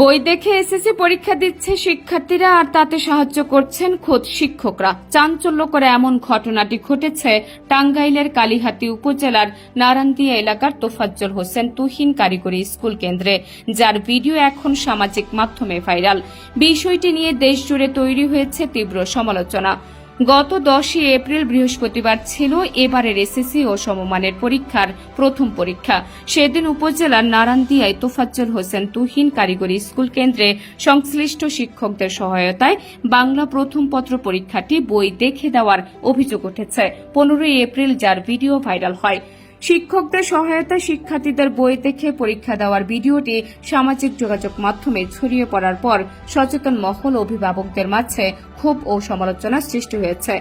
বই দেখে এসএসসি পরীক্ষা দিচ্ছে শিক্ষার্থীরা আর তাতে সাহায্য করছেন খোদ শিক্ষকরা। চাঞ্চল্য করে এমন ঘটনাটি ঘটেছে টাঙ্গাইলের কালীহাতি উপজেলার নারান্দিয়া এলাকার তোফাজ্জল হোসেন তুহিন কারিগরি স্কুল কেন্দ্রে, যার ভিডিও এখন সামাজিক মাধ্যমে ভাইরাল। বিষয়টি নিয়ে দেশজুড়ে তৈরি হয়েছে তীব্র সমালোচনা। গত দশই এপ্রিল বৃহস্পতিবার ছিল এবারের এসএসসি ও সমমানের পরীক্ষার প্রথম পরীক্ষা। সেদিন উপজেলার নারান্দিয়ায় তোফাজ্জল হোসেন তুহিন কারিগরি স্কুল কেন্দ্রে সংশ্লিষ্ট শিক্ষকদের সহায়তায় বাংলা প্রথম পত্র পরীক্ষাটি বই দেখে দেওয়ার অভিযোগ উঠেছে। পনেরোই এপ্রিল যার ভিডিও ভাইরাল হয়। শিক্ষকদের সহায়তা শিক্ষার্থীদের বই দেখে পরীক্ষা দেওয়ার ভিডিওটি সামাজিক যোগাযোগ মাধ্যমে ছড়িয়ে পড়ার পর সচেতন মহল অভিভাবকদের মাঝে ক্ষোভ ও সমালোচনার সৃষ্টি হয়েছে।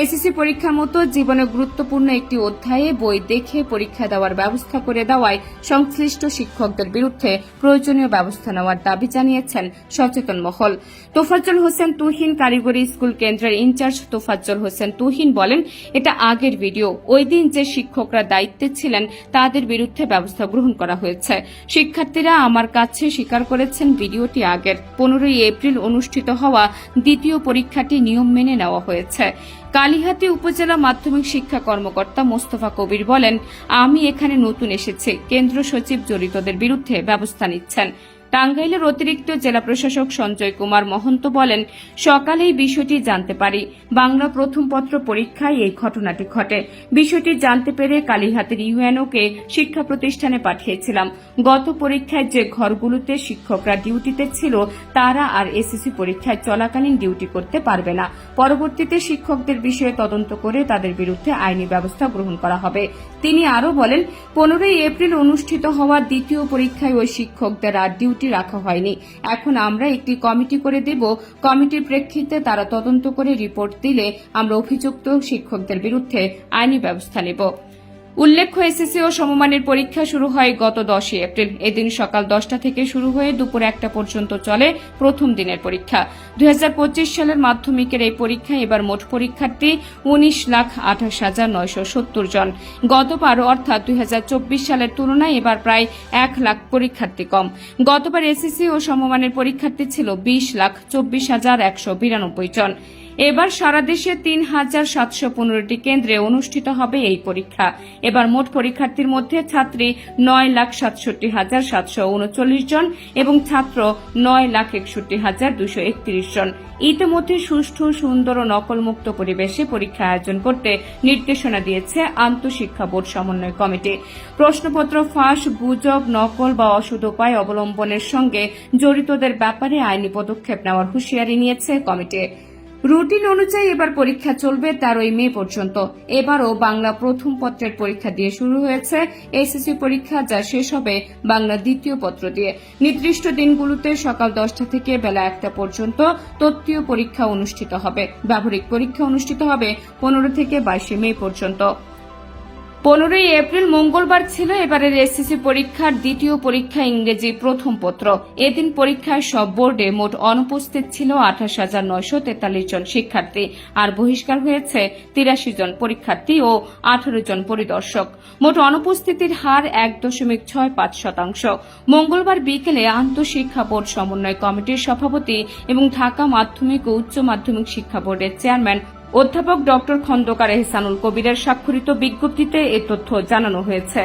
এসএসসি পরীক্ষার মতো জীবনে গুরুত্বপূর্ণ একটি অধ্যায়ে বই দেখে পরীক্ষা দেওয়ার ব্যবস্থা করে দেওয়ায় সংশ্লিষ্ট শিক্ষকদের বিরুদ্ধে প্রয়োজনীয় ব্যবস্থা নেওয়ার দাবি জানিয়েছেন সচেতন মহল। তোফাজ্জল হোসেন তুহিন কারিগরি স্কুল কেন্দ্রের ইনচার্জ তোফাজ্জল হোসেন তুহিন বলেন, এটা আগের ভিডিও। ওই দিন যে শিক্ষকরা দায়িত্বে ছিলেন তাদের বিরুদ্ধে ব্যবস্থা গ্রহণ করা হয়েছে। শিক্ষার্থীরা আমার কাছে স্বীকার করেছেন ভিডিওটি আগের। পনেরোই এপ্রিল অনুষ্ঠিত হওয়া দ্বিতীয় পরীক্ষাটি নিয়ম মেনে নেওয়া হয়েছে। কালিহাতি উপজেলা মাধ্যমিক শিক্ষা কর্মকর্তা মোস্তফা কবির বলেন, আমি এখানে নতুন এসেছি। কেন্দ্র সচিব জড়িতদের বিরুদ্ধে ব্যবস্থা নিচ্ছেন। টাঙ্গাইলের অতিরিক্ত জেলা প্রশাসক সঞ্জয় কুমার মহন্ত বলেন, সকালে এই বিষয়টি জানতে পারি। বাংলা প্রথম পত্র পরীক্ষায় এই ঘটনাটি ঘটে। বিষয়টি জানতে পেরে কালীহাতের ইউএনওকে শিক্ষা প্রতিষ্ঠানে পাঠিয়েছিলাম। গত পরীক্ষায় যে ঘরগুলোতে শিক্ষকরা ডিউটিতে ছিল, তারা আর এসএসসি পরীক্ষায় চলাকালীন ডিউটি করতে পারবে না। পরবর্তীতে শিক্ষকদের বিষয়ে তদন্ত করে তাদের বিরুদ্ধে আইনি ব্যবস্থা গ্রহণ করা হবে। তিনি আরও বলেন, পনেরোই এপ্রিল অনুষ্ঠিত হওয়া দ্বিতীয় পরীক্ষায় ওই শিক্ষকদের আর ডিউটি রাখা হয়নি। এখন আমরা একটি কমিটি করে দেব। কমিটির প্রেক্ষিতে তারা তদন্ত করে রিপোর্ট দিলে আমরা অভিযুক্ত শিক্ষকদের বিরুদ্ধে আইনি ব্যবস্থা নেব। উল্লেখ্য, এসএসসি ও সমমানের পরীক্ষা শুরু হয় গত দশই এপ্রিল। এদিন সকাল দশটা থেকে শুরু হয়ে দুপুর একটা পর্যন্ত চলে প্রথম দিনের পরীক্ষা। দুই হাজার পঁচিশ সালের মাধ্যমিকের এই পরীক্ষায় এবার মোট পরীক্ষার্থী উনিশ লাখ আঠাশ হাজার নয়শো সত্তর জন। গতবার অর্থাৎ দুই হাজার চব্বিশ সালের তুলনায় এবার প্রায় এক লাখ পরীক্ষার্থী কম। গতবার এসএসসি ও সমমানের পরীক্ষার্থী ছিল বিশ লাখ চব্বিশ হাজার একশো বিরানব্বই জন। এবার সারা দেশে তিন হাজার সাতশো পনেরোটি কেন্দ্রে অনুষ্ঠিত হবে এই পরীক্ষা। এবার মোট পরীক্ষার্থীর মধ্যে ছাত্রী নয় লাখ সাতষট্টি হাজার সাতশো উনচল্লিশ জন এবং ছাত্র নয় লাখ একষট্টি হাজার দুশো একত্রিশ জন। ইতিমধ্যে সুষ্ঠু, সুন্দর ও নকলমুক্ত পরিবেশে পরীক্ষা আয়োজন করতে নির্দেশনা দিয়েছে আন্তঃশিক্ষা বোর্ড সমন্বয় কমিটি। প্রশ্নপত্র, ফাঁস, গুজব, নকল বা অসুদ উপায় অবলম্বনের সঙ্গে জড়িতদের ব্যাপারে আইনি পদক্ষেপ নেওয়ার হুঁশিয়ারি নিয়েছে কমিটি। রুটিন অনুযায়ী এবার পরীক্ষা চলবে তেরোই মে পর্যন্ত। এবারও বাংলা প্রথম পত্রের পরীক্ষা দিয়ে শুরু হয়েছে। এসএসসি পরীক্ষা যা শেষ হবে বাংলা দ্বিতীয় পত্র দিয়ে। নির্দিষ্ট দিনগুলোতে সকাল দশটা থেকে বেলা একটা পর্যন্ত তত্ত্বীয় পরীক্ষা অনুষ্ঠিত হবে। ব্যবহারিক পরীক্ষা অনুষ্ঠিত হবে পনেরো থেকে বাইশে মে পর্যন্ত। পনেরোই এপ্রিল মঙ্গলবার ছিল এবারের এসএসসি পরীক্ষার দ্বিতীয় পরীক্ষা ইংরেজি প্রথম পত্র। এদিন পরীক্ষায় সব বোর্ডে মোট অনুপস্থিত ছিল আঠাশ হাজার নয়শো তেতাল্লিশ জন শিক্ষার্থী, আর বহিষ্কার হয়েছে তিরাশি জন পরীক্ষার্থী ও আঠারো জন পরিদর্শক। মোট অনুপস্থিতির হার এক দশমিক ছয় পাঁচ শতাংশ। মঙ্গলবার বিকেলে আন্তঃশিক্ষা বোর্ড সমন্বয় কমিটির সভাপতি এবং ঢাকা মাধ্যমিক ও উচ্চ মাধ্যমিক শিক্ষা বোর্ডের চেয়ারম্যান অধ্যাপক ডক্টর খন্দকার এহসানুল কবিরের স্বাক্ষরিত বিজ্ঞপ্তিতে এ তথ্য জানানো হয়েছে।